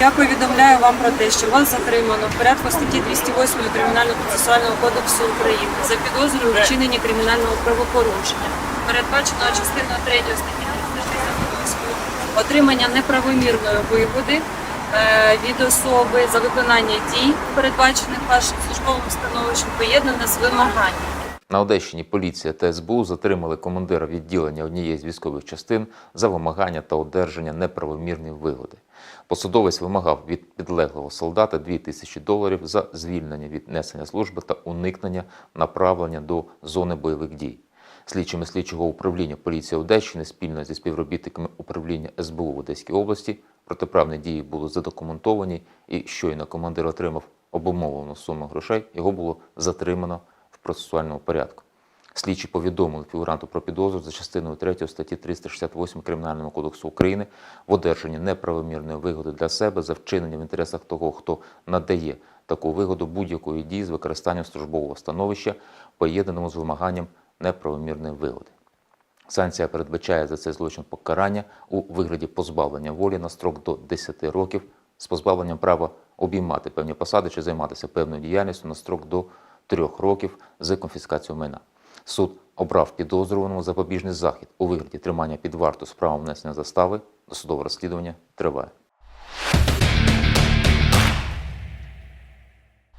Я повідомляю вам про те, що вас затримано в порядку статті 208 Кримінального процесуального кодексу України за підозрою у вчиненні кримінального правопорушення, передбаченого частиною 3 статті 368 отримання неправомірної вигоди е, від особи за виконання дій, передбачених вашим службовим становищем, поєднане з вимаганням. На Одещині поліція та СБУ затримали командира відділення однієї з військових частин за вимагання та одержання неправомірної вигоди. Посадовець вимагав від підлеглого солдата 2 тисячі доларів за звільнення від несення служби та уникнення направлення до зони бойових дій. Слідчими слідчого управління поліції Одещини спільно зі співробітниками управління СБУ в Одеській області протиправні дії були задокументовані, і щойно командир отримав обумовлену суму грошей, його було затримано в процесуальному порядку. Слідчі повідомили фігуранту про підозру за частиною 3 статті 368 Кримінального кодексу України в одержанні неправомірної вигоди для себе за вчинення в інтересах того, хто надає таку вигоду будь-якої дії з використанням службового становища, поєднаному з вимаганням неправомірної вигоди. Санкція передбачає за цей злочин покарання у вигляді позбавлення волі на строк до 10 років з позбавленням права обіймати певні посади чи займатися певною діяльністю на строк до 3 років з конфіскацією майна. Суд обрав підозрюваному запобіжний захід у вигляді тримання під варту з внесення застави. Досудове розслідування триває.